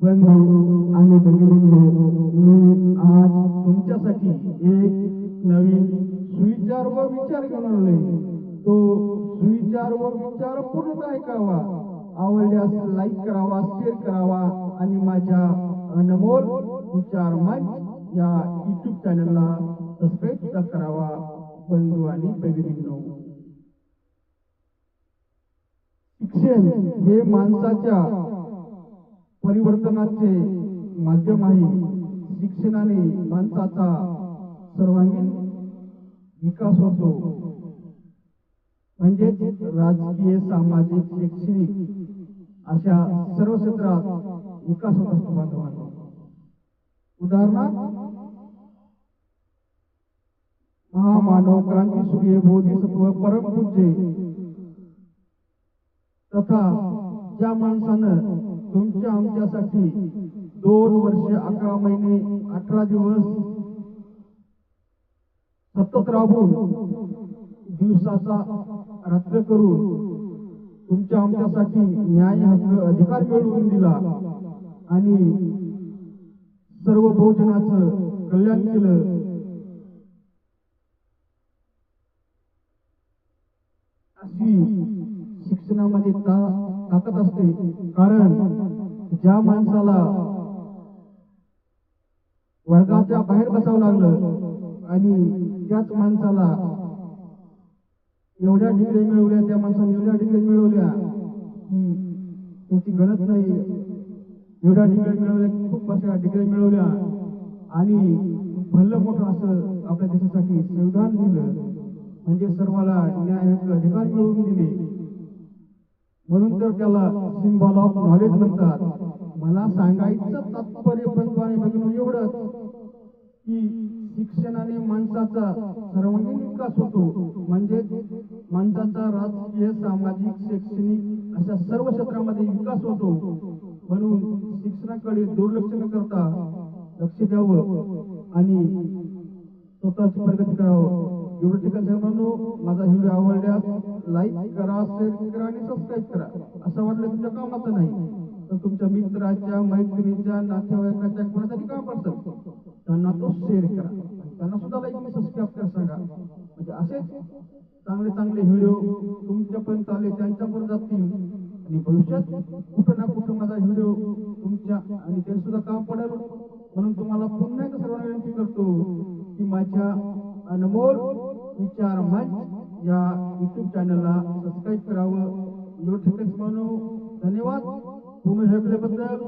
बंधू आणि भगिनींनो मी आज तुमच्यासाठी एक नवीन सुविचार व विचार घेऊन आलोय तो सुविचार व विचार पूर्ण ऐकावा. आवडल्यास लाईक करावा शेअर करावा आणि माझ्या अनमोल विचार मंच या युट्यूब चॅनलला सबस्क्राईब सुद्धा करावा बंधू आणि भगिनींनो. शिक्षण हे माणसाच्या परिवर्तनाचे माध्यम आहे. शिक्षणाने माणसाचा सर्वांगीण विकास होतो. म्हणजेच राजकीय सामाजिक शैक्षणिक अशा सर्व क्षेत्रात विकास होत असतो बांधवांना. उदाहरणार्थ महामानव क्रांती सूर्य बोधिसत्व परमपूज्य तथा ज्या माणसानं तुमच्या आमच्यासाठी दोन वर्ष अकरा महिने अठरा दिवस. सतत राबून दिवसाचा रात्र करून तुमच्या आमच्यासाठी न्याय हक्क अधिकार मिळवून दिला आणि सर्व बहुजनाचं कल्याण केलं. अशी शिक्षणामध्ये ता- ताकद असते. कारण ज्या माणसाला वर्गाच्या बाहेर बसावं लागलं आणि त्याच माणसाला एवढ्या डिग्री मिळवल्या त्या माणसाने एवढ्या डिग्री मिळवल्या की त्याची गणत नाही. एवढ्या डिग्री मिळवल्या खूप अशा डिग्री मिळवल्या आणि भल्लं मोठं असं आपल्या देशासाठी संविधान दिलं. म्हणजे सर्वाला न्याय हक्क अधिकार मिळवून दिले. म्हणून तर त्याला सिम्बॉल ऑफ नॉलेज म्हणतात. मला सांगायचं तात्पर्य बंधू आणि एवढंच की शिक्षणाने माणसाचा सर्वांगीण विकास होतो. म्हणजे माणसाचा राजकीय सामाजिक शैक्षणिक अशा सर्व क्षेत्रामध्ये विकास होतो. म्हणून शिक्षणाकडे दुर्लक्ष न करता लक्ष द्यावं आणि स्वतःची प्रगती करावं. एवढं ठिकाण म्हणून माझा व्हिडिओ आवडल्यास लाईक करा शेअर करा आणि सबस्क्राईब करा. असं वाटलं तुमच्या कामाचं नाही तर तुमच्या मित्राच्या मैत्रिणीच्या नातेवाईकाच्या कोणातरी काम असेल त्यांना तो शेअर करा. त्यांना सुद्धा लाईक आणि सबस्क्राईब करा सांगा. म्हणजे असेच चांगले चांगले व्हिडिओ तुमच्यापर्यंत आले त्यांच्यापर्यंत जातील. आणि भविष्यात कुठं ना कुठं माझा व्हिडिओ तुमच्या आणि ते सुद्धा काम पडेल. म्हणून तुम्हाला पुन्हा एकदा सर्वांना विनंती करतो की माझ्या अनमोल विचार मंच या युट्यूब चॅनलला सबस्क्राईब करावं. एवढं ठिकाणी म्हणून धन्यवाद. पूर्ण ऐकल्याबद्दल